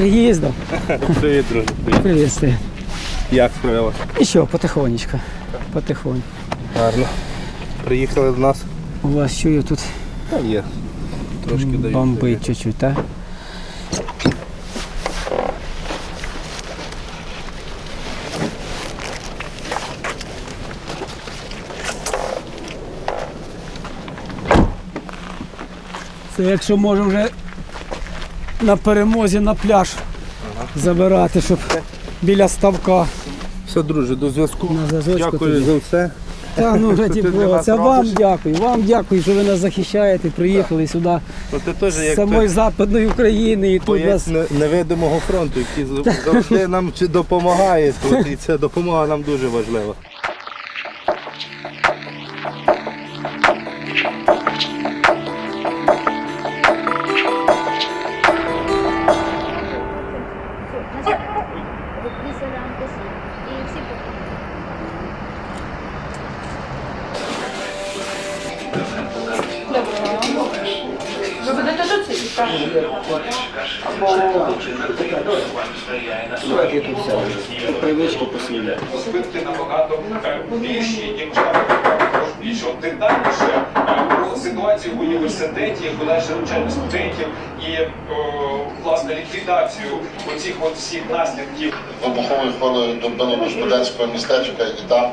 приїздом. Привіт, друже. Привіт. Стив. Як справа? І що, потихонечку. Потихоньку. Гарно. Приїхали до нас. У вас чую тут Та є. Трошки дають. бомбить чуть-чуть, так? Це якщо може вже на перемозі на пляж забирати, щоб біля ставка Все, друже, до зв'язку. на. Дякую тоді. за все. Та ну раді ти для Бога, нас це вам робиш. дякую. Вам дякую, що ви нас захищаєте, приїхали сюди Ну, ти теж з як самої ти Западної України і тут боєць нас. не- невидимого фронту, який завжди нам чи допомагає. От, і ця допомога нам дуже важлива. Більші, ніж більше детальніше е, про ситуацію в університеті, подальше навчання студентів і о, власне ліквідацію оцих от всіх наслідків вибуховою хвилею добило до студентського містечка, і там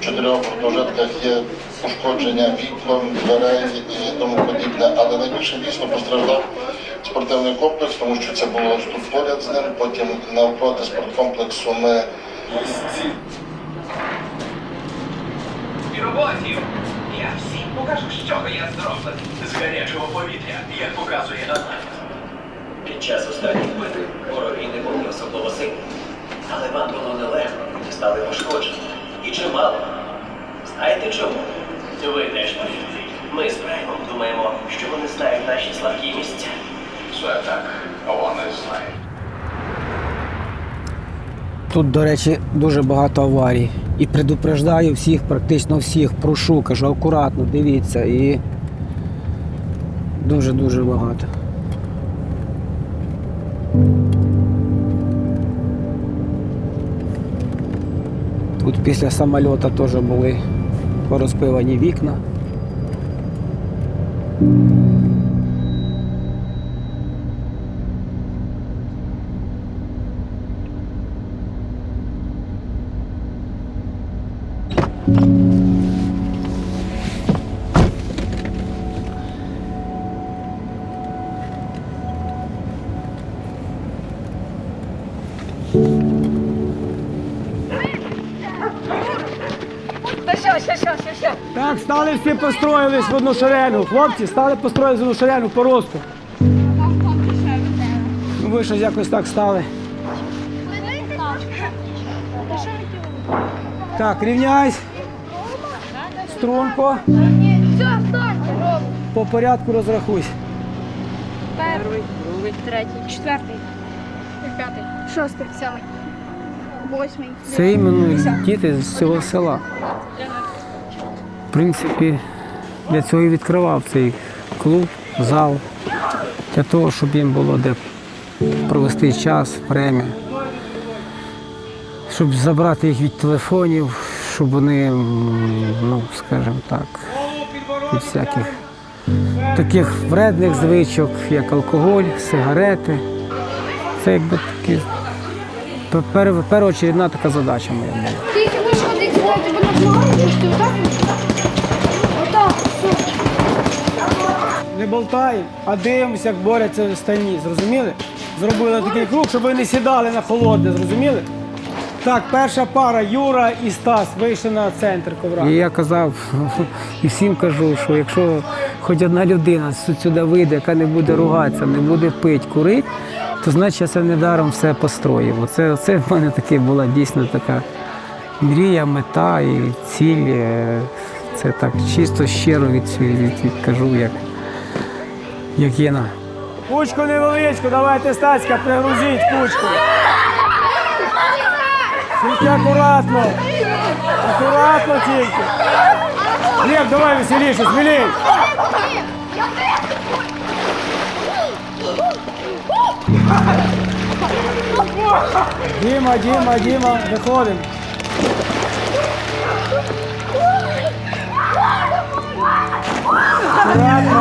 в чотирьох гуртожитках є пошкодження вікон, дверей і тому подібне. Але найбільше дійсно постраждав спортивний комплекс, тому що це було тут поряд з ним. Потім навпроти спорткомплексу ми І роботів. Я всім покажу, з чого я зроблений. З гарячого повітря, як показує аналіз. Під час останніх битв вороги не були особливо сильні. Але вам було нелегко, і стали пошкоджені. І чимало. Знаєте чому? Ви теж повірте. Ми з Праймом думаємо, що вони знають наші слабкі місця. все так, вони знають. Тут, до речі, дуже багато аварій. І предупреждаю всіх, практично всіх, прошу, кажу, акуратно, дивіться. І дуже-дуже багато. Тут після самольоту теж були порозпивані вікна. Стали всі построїлись в одну шеренгу. Хлопці, стали построїлись в одну шеренгу по росту. Ну ви щось якось так стали. Так, рівняйсь. Струнко. По порядку розрахуйся. Перший, другий, третій, четвертий, п'ятий, шостий, сьомий, восьмий. Це іменно діти з цього села. Принципі, для цього і відкривав цей клуб, зал, для того, щоб їм було де провести час, время, щоб забрати їх від телефонів, щоб вони, ну, скажімо так, від всяких таких вредних звичок, як алкоголь, сигарети. Це якби такі пер, така задача моя була. Ви нас отак? Отак, все. Не болтаємо, а дивимося, як борються останні. Зрозуміли? Зробили такий круг, щоб ви не сідали на холодне, зрозуміли? Так, перша пара Юра і Стас вийшли на центр ковра. І я казав і всім кажу, що якщо хоч одна людина сюди вийде, яка не буде ругатися, не буде пити, курити, то значить я це недаром все построїв. Оце, це в мене таки була дійсно така мрія, мета і ціль. Е, Це так чисто щиро від, від, від, кажу, як, як є на. Кучку невеличку, давайте стацька, пригрузіть кучку. Тільки акуратно. Акуратно тільки. Глеб, давай веселіше, смілей. Діма, Діма, Діма, виходимо. Аккуратно.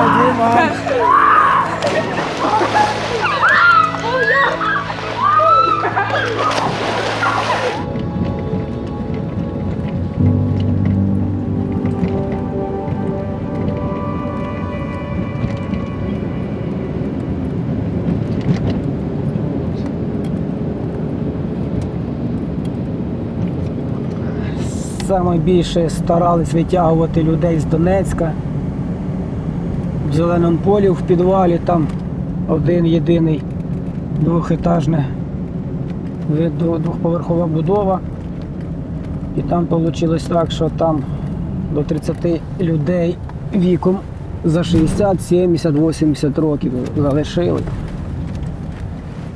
Саме більше старались витягувати людей з Донецька. Зеленому полі в підвалі там один єдиний двохетажне двохповерхова будова. І там вийшло так, що там до 30 людей віком за 60, 70, 80 років залишили.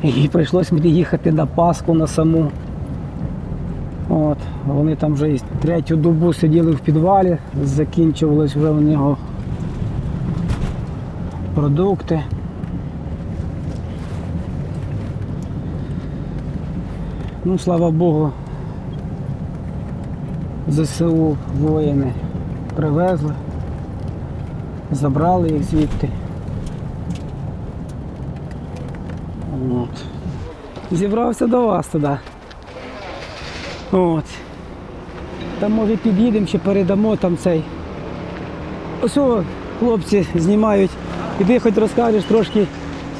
І прийшлось мені їхати на Пасху на саму. От, вони там вже третю добу сиділи в підвалі, закінчувались вже у нього продукти. Ну, слава Богу, ЗСУ воїни привезли, забрали їх звідти. От. Зібрався до вас туди. От. Там може під'їдемо чи передамо там цей. Ось хлопці знімають. Іди хоч розкажеш трошки,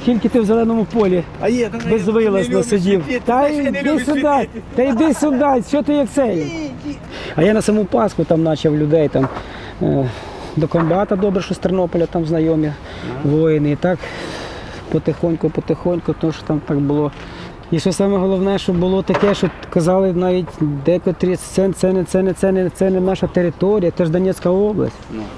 скільки ти в зеленому полі А є, безвилазно сидів. Та йди сюди, та йди сюди, що ти як цей? А я на саму Пасху там почав людей там. е, До комбата добре, що з Тернополя там знайомі воїни. І так потихоньку, потихоньку, тому що там так було. І що саме головне, що було таке, що казали навіть декотрі, це, це, не, це, не, це, не, це не наша територія, це ж Донецька область.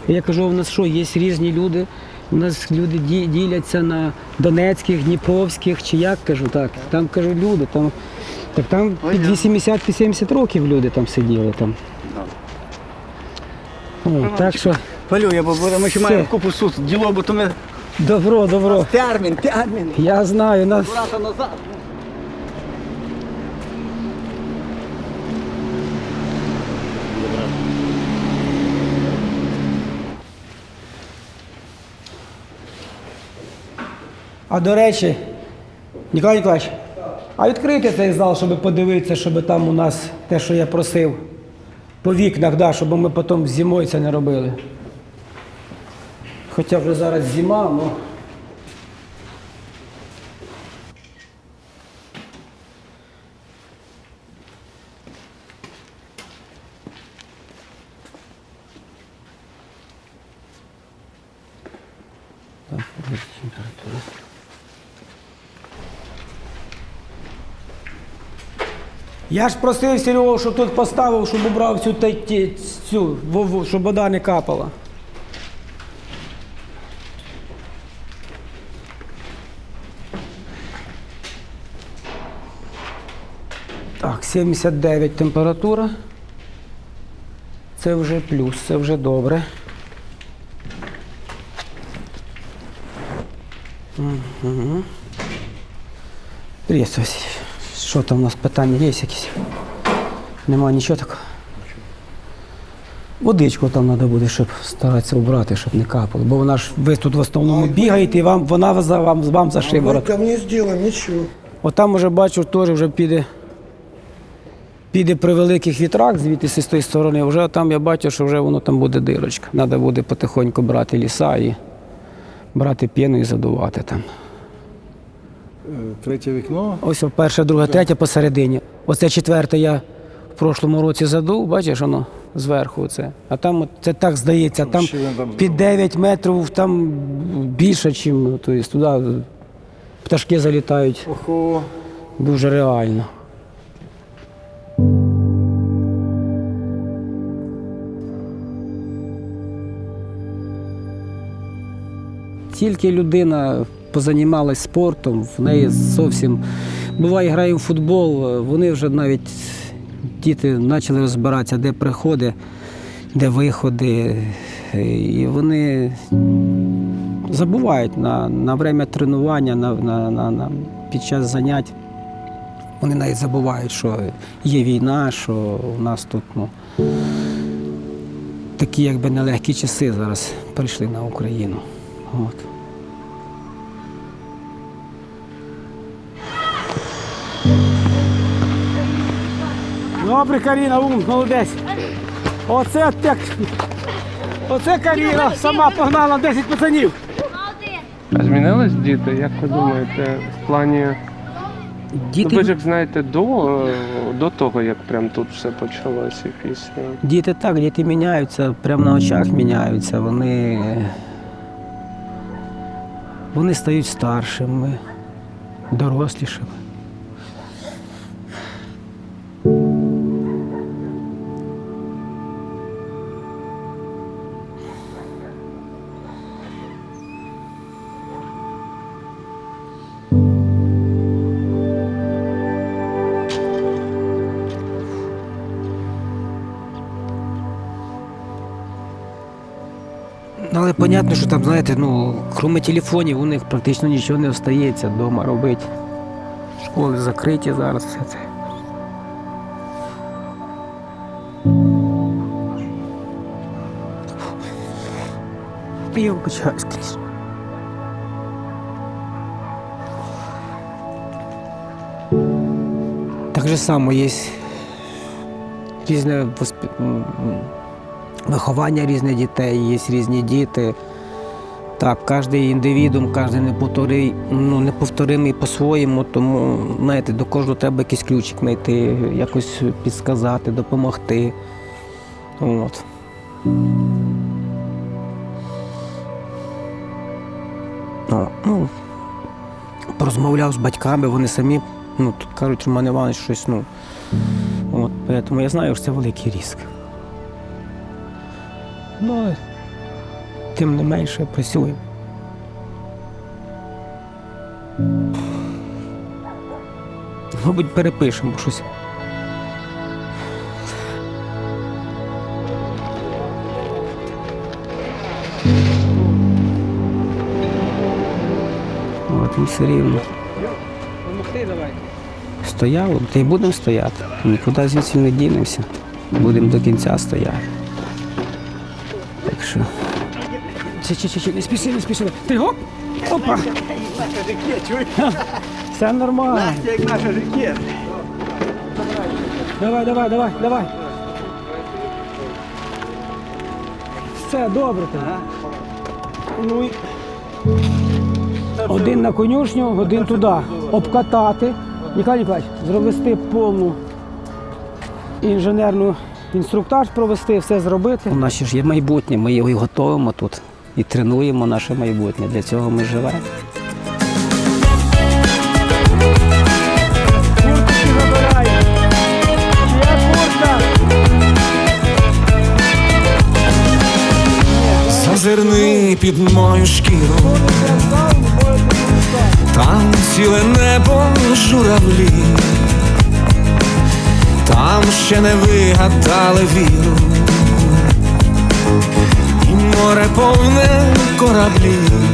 І я кажу, у нас що, є різні люди, у нас люди ді- діляться на донецьких, дніпровських, чи як кажу, так. Там кажу, люди, там, так там під 80-70 років люди там сиділи. Там. О, так що Палю, бо ми ще Все. маємо купу суд. Діло, бо то ми добро, добро. термін, термін. Я знаю, нас Брата назад. А до речі, Ніколай Ніколаївич, а відкрийте цей зал, щоб подивитися, щоб там у нас те, що я просив, по вікнах, да, щоб ми потім зимою це не робили. Хоча вже зараз зима, але. Я ж просив Серегу, щоб тут поставив, щоб убрав цю, та- цю щоб вода не капала. Так, 79 температура. Це вже плюс, це вже добре. Угу. Привіт. Що там у нас питання є якісь? Нема нічого такого. Водичку там треба буде, щоб старатися убрати, щоб не капало. Бо вона ж ви тут в основному бігаєте, і вам, вона за вам, вам за шиворот. Там не сделаем ничего. От там уже бачу, теж вже піде, піде при великих вітрах звідти з тої сторони. Вже там я бачу, що вже воно там буде дирочка. Треба буде потихоньку брати ліса і брати піну і задувати там. Третє вікно. Ось перше, друге, третє посередині. Оце четверте я в прошлому році задув, бачиш, воно зверху це. А там це так здається, там під 9 метрів там більше, ніж тобто, туди пташки залітають. Охо. Дуже реально. Тільки людина позанімалась спортом, в неї зовсім буває, грає в футбол, вони вже навіть діти почали розбиратися, де приходи, де виходи. І вони забувають на, на время тренування, на, на, на, на, під час занять Вони навіть забувають, що є війна, що у нас тут ну, такі якби нелегкі часи зараз прийшли на Україну. От. Добре, Каріна, ум, молодець. Оце так. Оце Каріна сама погнала 10 пацанів. А змінились діти, як ви думаєте, в плані. Ну, ви ж як знаєте, до, до того, як прям тут все почалося і після. діти так, діти міняються, прямо на очах міняються. Вони, вони стають старшими, дорослішими. Але понятно, що там, знаєте, ну, крім телефонів, у них практично нічого не остається вдома робити. Школи закриті зараз все це. Я Кріс. Так же само є різне виховання різних дітей, є різні діти. Так, кожен індивідум, кожен неповторий, ну, неповторимий по-своєму, тому знаєте, до кожного треба якийсь ключик знайти, якось підсказати, допомогти. От. Ну, ну, порозмовляв з батьками, вони самі ну, тут кажуть, Роман Іванович щось, ну. От, тому я знаю, що це великий ризик. Ну, тим не менше працюємо. Мабуть, перепишемо щось. От, ну, все рівно. Стояли, та й будемо стояти. Нікуди звідси не дінемося. Будемо до кінця стояти. Що. Чи, чи, чи, чи, не спіши, не спіши. Ти гоп! Опа! Все нормально. Як наше життя. Давай, давай, давай, давай. Все, добре там. Ну, і... Один на конюшню, один туди. Обкатати. Ніколай Ніколаївич, зробити повну інженерну інструктаж провести, все зробити. У нас ще ж є майбутнє, ми його і готуємо тут і тренуємо наше майбутнє. Для цього ми живемо. Зазирни під мою шкіру, там ціле небо журавлі, там ще не вигадали віру, і море повне кораблів.